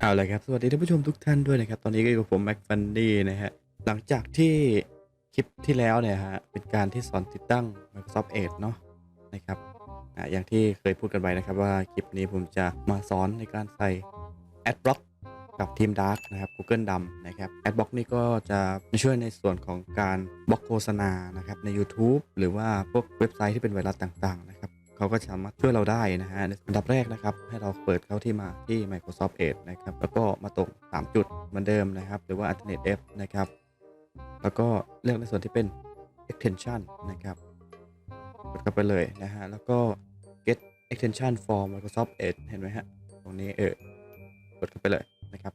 เอาเลยครับ สวัสดีท่านผู้ชมทุกท่านด้วยนะครับ ตอนนี้ก็อยู่กับผมแม็กฟันดี้นะฮะ หลังจากที่คลิปที่แล้วเนี่ยฮะ เป็นการที่สอนติดตั้ง Microsoft Edge เนาะนะครับอ่าอย่างที่เคยพูดกันไว้นะครับว่าคลิปนี้ผมจะมาสอนในการใส่ Adblock กับทีม Dark นะครับ Google ดำนะครับ Adblock นี่ก็จะช่วยในส่วนของการบล็อกโฆษณานะครับใน YouTube หรือว่าพวกเว็บไซต์ที่เป็นไวรัสต่างๆนะครับ เขาก็สามารถช่วยเราได้นะฮะอันดับแรกนะครับ ให้เราเปิดเข้าที่มาที่ Microsoft Edge นะครับ แล้วก็มาตรง 3 จุดเหมือนเดิมนะครับ หรือว่า Alternate F นะครับ แล้วก็เลือกในส่วนที่เป็น extension นะครับกดเข้าไปเลยนะฮะ แล้วก็ get extension for Microsoft Edge เห็นไหมฮะ ตรงนี้เออกดเข้าไปเลยนะครับ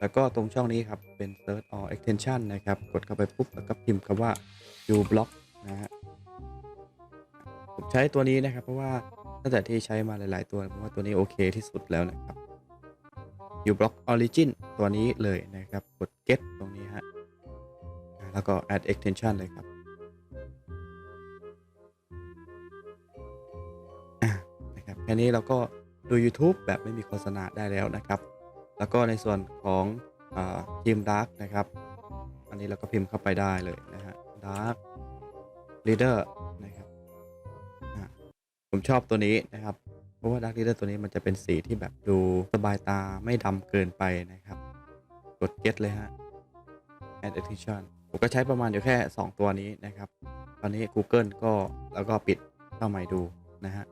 แล้วก็ตรงช่องนี้ครับ เป็น search all extension นะครับ กดเข้าไปปุ๊บ แล้วก็พิมพ์คำว่า ublock นะฮะ ใช้ตัวนี้นะครับ เพราะว่าตั้งแต่ที่ใช้มาหลาย ๆ ตัวผมว่าตัวนี้โอเคที่สุดแล้วนะครับ ublock origin ตัวนี้เลยนะครับ กด get ตรงนี้ฮะแล้วก็ add extension เลยครับนะครับแค่นี้เราก็ดู YouTube แบบไม่มีโฆษณาได้แล้วนะครับ แล้วก็ในส่วนของทีม Dark นะครับ อันนี้เราก็พิมพ์เข้าไปได้เลยนะฮะ Dark Leader นะครับอะ ผมชอบตัวนี้นะครับ เพราะว่า Dark Leader ตัวนี้มันจะเป็นสีที่แบบดูสบายตาไม่ดำเกินไปนะครับ กด get เลยฮะ add attention ผมก็ใช้ประมาณอยู่แค่ 2 ตัวนี้นะครับ ตอนนี้ Google ก็แล้วก็ปิดเข้าใหม่ดูนะฮะ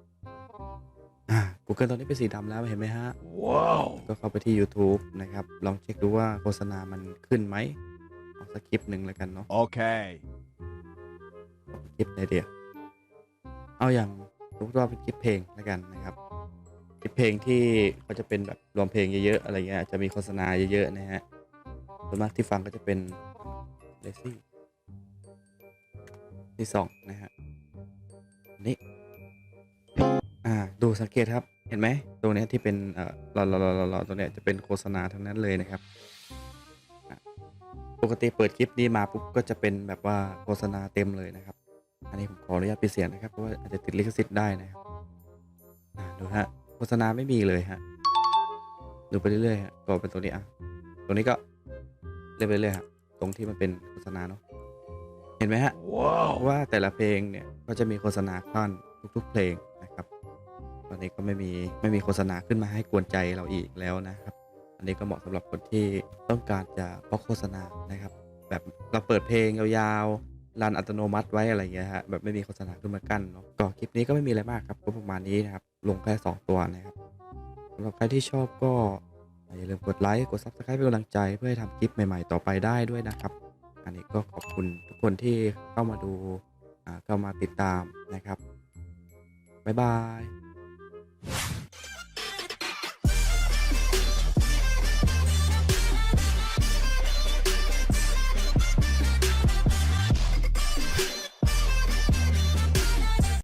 อ่า Google ตอนนี้เป็นสีดำแล้วเห็นไหมฮะ Wow. ก็เข้าไปที่ YouTube นะครับ ลองเช็คดูว่าโฆษณามันขึ้นไหมเอาสักคลิปหนึ่งแล้วกันเนาะ Okay. คลิปไหนเดียว เอาอย่าง สมมติว่าเป็นคลิปเพลงแล้วกันนะครับคลิปเพลงที่เขาจะเป็นแบบรวมเพลงเยอะๆอะไรเงี้ยจะมีโฆษณาเยอะๆนะฮะส่วนมากที่ฟังก็จะเป็นเลซี่ที่สองนะฮะอันนี่อ่าดูสังเกตครับเห็นไหมตรงเนี้ยที่เป็นเอ่อรอรอรอรอรอตรงเนี้ยจะเป็นโฆษณาทั้งนั้นเลยนะครับปกติเปิดคลิปนี้มาปุ๊บก็จะเป็นแบบว่าโฆษณาเต็มเลยนะครับ อันนี้ผมขออนุญาตปิดเสียงนะครับเพราะว่าอาจจะติดลิขสิทธิ์ได้นะครับอ่าดูฮะโฆษณาไม่มีเลยฮะดูไปเรื่อยๆฮะก็เป็นตัวนี้อะตรงนี้ก็เล่นไปเรื่อยๆฮะตรงที่มันเป็นโฆษณาเนาะเห็นไหมฮะ Wow. ว่าแต่ละเพลงเนี่ยก็จะมีโฆษณาขั้นทุกๆเพลงนะครับ ตอนนี้ก็ไม่มีไม่มีโฆษณาขึ้นมาให้กวนใจเราอีกแล้วนะครับ อันนี้ก็เหมาะสำหรับคนที่ต้องการจะบล็อกโฆษณานะครับ แบบเราเปิดเพลงยาวๆ รันอัตโนมัติไว้อะไรเงี้ยฮะแบบไม่มีโฆษณาขึ้นมากั้นเนาะก็คลิปนี้ก็ไม่มีอะไรมากครับก็ประมาณนี้นะครับลงแค่สองตัวนะครับสำหรับใครที่ชอบก็อย่าลืมกดไลค์กด subscribe เป็นกำลังใจเพื่อให้ทำคลิปใหม่ๆ ต่อไปได้ด้วยนะครับ อันนี้ก็ขอบคุณทุกคนที่เข้ามาดูเข้ามาติดตามนะครับบ๊ายบาย